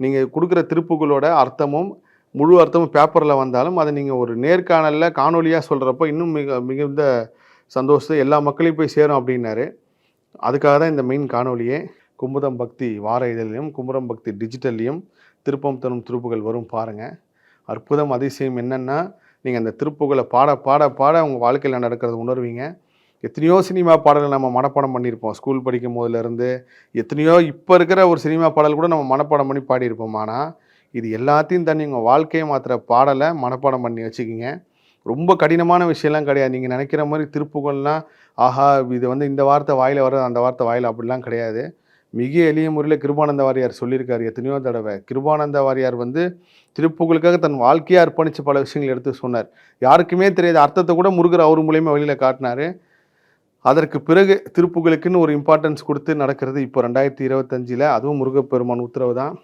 நீங்கள் கொடுக்குற திருப்புகளோட அர்த்தமும் முழு அர்த்தமும் பேப்பரில் வந்தாலும் அதை நீங்கள் ஒரு நேர்காணலில் காணொலியாக சொல்கிறப்போ இன்னும் மிக மிகுந்த சந்தோஷத்தை எல்லா மக்களையும் போய் சேரும் அப்படின்னாரு. அதுக்காக தான் இந்த மெயின் காணொலியே கும்புதம் பக்தி வார இதழிலையும் கும்புரம் பக்தி டிஜிட்டல்லையும் திருப்பம் தரும் திருப்புகள் வரும் பாருங்கள் அற்புதம் அதிசயம் என்னென்னா நீங்கள் அந்த திருப்புகளை பாட பாட பாட உங்கள் வாழ்க்கையில் நடக்கிறத உணர்வீங்க. எத்தனையோ சினிமா பாடல்கள் நம்ம மனப்பாடம் பண்ணியிருப்போம். ஸ்கூல் படிக்கும் போதுலேருந்து எத்தனையோ இப்போ இருக்கிற ஒரு சினிமா பாடல் கூட நம்ம மனப்பாடம் பண்ணி பாடியிருப்போம். ஆனால் இது எல்லாத்தையும் தண்ணி உங்கள் வாழ்க்கையை மாத்திர பாடலை மனப்பாடம் பண்ணி வச்சுக்கிங்க. ரொம்ப கடினமான விஷயம்லாம் கிடையாது. நீங்கள் நினைக்கிற மாதிரி திருப்புகள்லாம் ஆஹா இது வந்து இந்த வார்த்தை வாயில் வர அந்த வார்த்தை வாயில் அப்படிலாம் கிடையாது. மிக எளிய முறையில் கிருபானந்த வாரியார் சொல்லியிருக்காரு. எத்தனையோ தடவை. கிருபானந்த வாரியார் வந்து திருப்புகளுக்காக தன் வாழ்க்கையை அர்ப்பணித்து பல விஷயங்கள் எடுத்து சொன்னார். யாருக்குமே தெரியாது அர்த்தத்தை கூட முருகர் அவர் மூலியமாக வெளியில் காட்டினார். அதற்கு பிறகு திருப்புகளுக்குன்னு ஒரு இம்பார்ட்டன்ஸ் கொடுத்து நடக்கிறது இப்போ ரெண்டாயிரத்தி இருபத்தஞ்சில் அதுவும் முருகப்பெருமான் உத்தரவு தான்